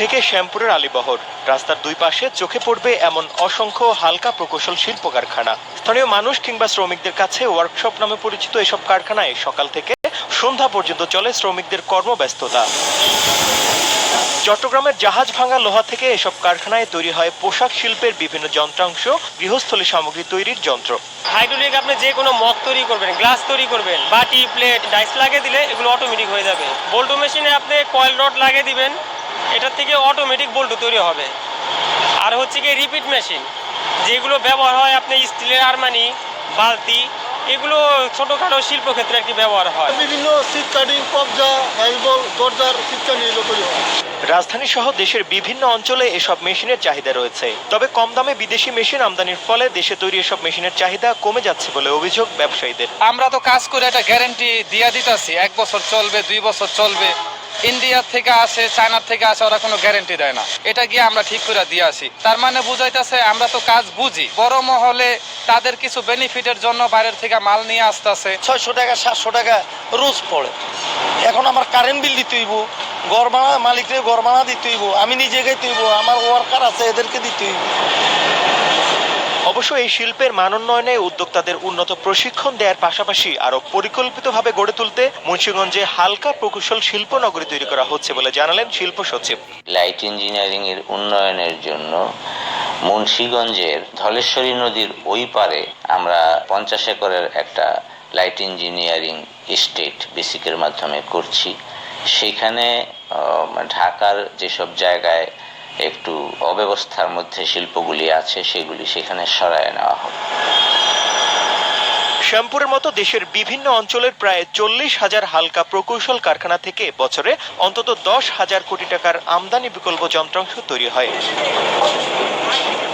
থেকে শ্যামপুরের আলীবহর। রাস্তার দুই পাশে চোখে পড়বে এমন অসংখ্য হালকা প্রকৌশল শিল্প কারখানা স্থানীয় মানুষ কিংবা শ্রমিকদের কাছে ওয়ার্কশপ নামে পরিচিত এসব কারখানায় সকাল থেকে সন্ধ্যা পর্যন্ত চলে শ্রমিকদের কর্মব্যস্ততা। চট্টগ্রামের জাহাজ ভাঙা লোহা থেকে এসব কারখানায় তৈরি হয় পোশাক শিল্পের বিভিন্ন যন্ত্রাংশ, গৃহস্থলী সামগ্রী তৈরির যন্ত্র। হাইড্রোলিক আপনি যে কোনো মগ তৈরি করবেন, গ্লাস তৈরি করবেন, বাটি, প্লেট, ডাইস লাগিয়ে দিলে এগুলো অটোমেটিক হয়ে যাবে। বল্টু মেশিনে আপনি কয়েল রড লাগিয়ে দিবেন এটার থেকে অটোমেটিক বল্টু তৈরি হবে। আর হচ্ছে কি রিপিট মেশিন যেগুলো ব্যবহার হয় আপনি স্টিলের আরমানি বালতি এগুলো ছোটোখাটো শিল্পক্ষেত্রে একটি ব্যবহার হয়। বিভিন্ন সিট কাটিং কবজা হ্যান্ডবল দরজার সিটকানি এগুলো তৈরি হয়। রাজধানী সহ দেশের বিভিন্ন অঞ্চলে এসব মেশিনের চাহিদা রয়েছে। তবে কম দামে বিদেশি মেশিন আমদানির ফলে দেশে তৈরি এসব মেশিনের চাহিদা কমে যাচ্ছে বলে অভিযোগ ব্যবসায়ীদের। আমরা তো কাজ করে একটা গ্যারেন্টি দিয়া দিতেছি এক বছর চলবে দুই বছর চলবে। ইন্ডিয়ার থেকে আসে চায়নার থেকে আসে, ওরা কোনো গ্যারেন্টি দেয় না। এটা গিয়ে আমরা ঠিক করে দিয়ে আসি। তার মানে বুঝাইতেছে, আমরা তো কাজ বুঝি। বড় মহলে তাদের কিছু বেনিফিটের জন্য বাইরের থেকে মাল নিয়ে আসতেছে। ছয়শো টাকা, সাতশো টাকা রোজ পড়ে। এখন আমার কারেন্ট বিল দিতে হইব মালিককে ঘর ভাড়া দিতে হইব, আমি নিজেকে খাইতে হইব, আমার ওয়ার্কার আছে, এদেরকে দিতে হইব। অবশ্য এই শিল্পের মানোন্নয়নে উদ্যোক্তাদের উন্নত প্রশিক্ষণ দেওয়ার পাশাপাশি আরও পরিকল্পিতভাবে গড়ে তুলতে মুন্সিগঞ্জে হালকা প্রকৌশল শিল্প নগরী তৈরি করা হচ্ছে বলে জানালেন শিল্প সচিব। লাইট ইঞ্জিনিয়ারিং এর উন্নয়নের জন্য মুন্সীগঞ্জের ধলেশ্বরী নদীর ওই পারে আমরা পঞ্চাশ একরের একটা লাইট ইঞ্জিনিয়ারিং এস্টেট বেসিকের মাধ্যমে করছি। সেখানে ঢাকার যেসব জায়গায় একটু অব্যবস্থার মধ্যে শিল্পগুলি আছে, সেগুলি সেখানে সরায় নেওয়া হবে শ্যামপুরের মতো দেশের বিভিন্ন অঞ্চলের প্রায় চল্লিশ হাজার হালকা প্রকৌশল কারখানা থেকে বছরে অন্তত দশ হাজার কোটি টাকার আমদানি বিকল্প যন্ত্রাংশ তৈরি হয়।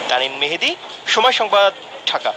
তানিন মেহেদি, সময় সংবাদ, ঢাকা।